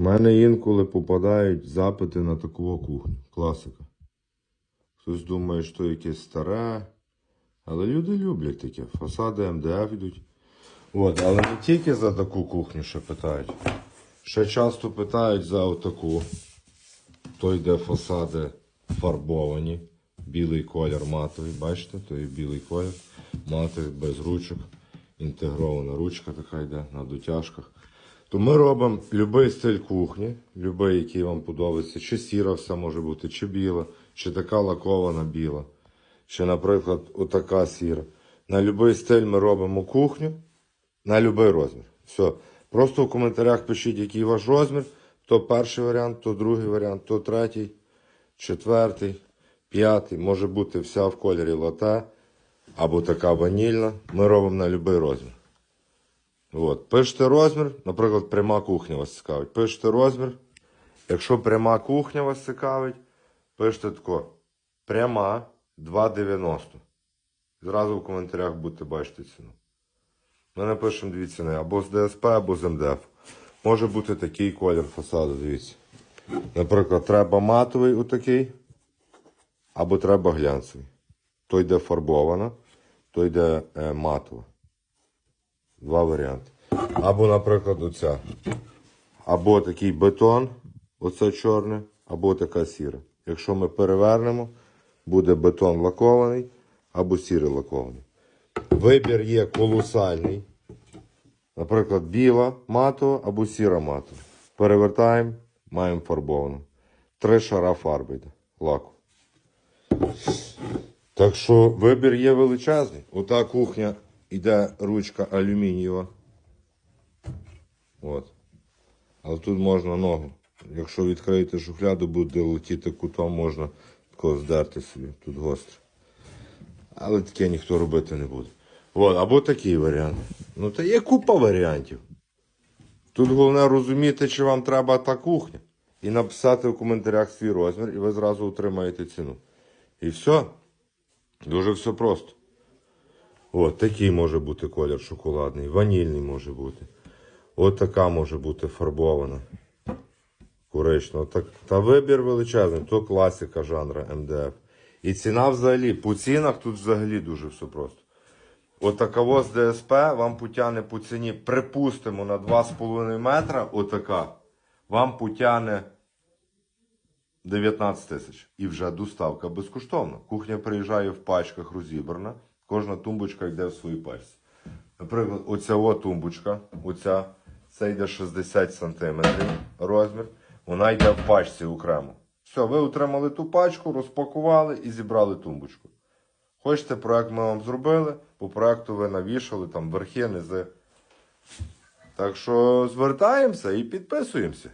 У мене інколи попадають запити на таку кухню. Класика. Хтось думає, що якесь старе. Але люди люблять таке. Фасади МДФ йдуть. От, але не тільки за таку кухню ще питають. Ще часто питають за отаку. Той, де фасади фарбовані. Білий колір матовий, бачите, то є білий колір. Матовий без ручок. Інтегрована ручка така йде на дотяжках. То ми робимо будь-який стиль кухні, будь-який, який вам подобається. Чи сіра все може бути, чи біла, чи така лакована біла, чи, наприклад, отака сіра. На будь-який стиль ми робимо кухню, на будь-який розмір. Все. Просто в коментарях пишіть, який ваш розмір. То перший варіант, то другий варіант, то третій, четвертий, п'ятий. Може бути вся в кольорі лате або така ванільна. Ми робимо на будь-який розмір. От. Пишете розмір, наприклад, пряма кухня вас цікавить. Пишете розмір. Якщо пряма кухня вас цікавить, пишете тако. Пряма 2,90. Зразу в коментарях будете бачити ціну. Ми напишемо дві ціни. Або з ДСП, або з МДФ. Може бути такий колір фасаду, дивіться. Наприклад, треба матовий отакий, або треба глянцевий. Той йде фарбована, той йде е, матова. Два варіанти. Або, наприклад, оця. Або такий бетон, оце чорне, або така сіра. Якщо ми перевернемо, буде бетон лакований або сірий лакований. Вибір є колосальний. Наприклад, біла матова або сіра матова. Перевертаємо, маємо фарбовану. Три шара фарби йде, лаку. Так що вибір є величезний. Ота кухня йде ручка алюмінієва. От. Але тут можна ногу. Якщо відкриєте шухляду, буде летіти кутом, можна такого здерти собі. Тут гостро. Але таке ніхто робити не буде. От, або такий варіант. Ну, та є купа варіантів. Тут головне розуміти, чи вам треба та кухня. І написати в коментарях свій розмір, і ви зразу отримаєте ціну. І все. Дуже все просто. От такий може бути колір шоколадний, ванільний може бути. От така може бути фарбована. Коричнева. Та вибір величезний, то класика жанра МДФ. І ціна взагалі, по цінах тут взагалі дуже все просто. Отакаво з ДСП вам потягне по ціні, припустимо, на 2,5 метра, отака, вам потягне 19 тисяч. І вже доставка безкоштовна. Кухня приїжджає в пачках розібрана, кожна тумбочка йде в свою пачці. Наприклад, оця о тумбочка, оця, це йде 60 см розмір, вона йде в пачці окремо. Все, ви отримали ту пачку, розпакували і зібрали тумбочку. Хочете проект ми вам зробили, по проекту ви навішали там верхи, низи. Так що звертаємося і підписуємося.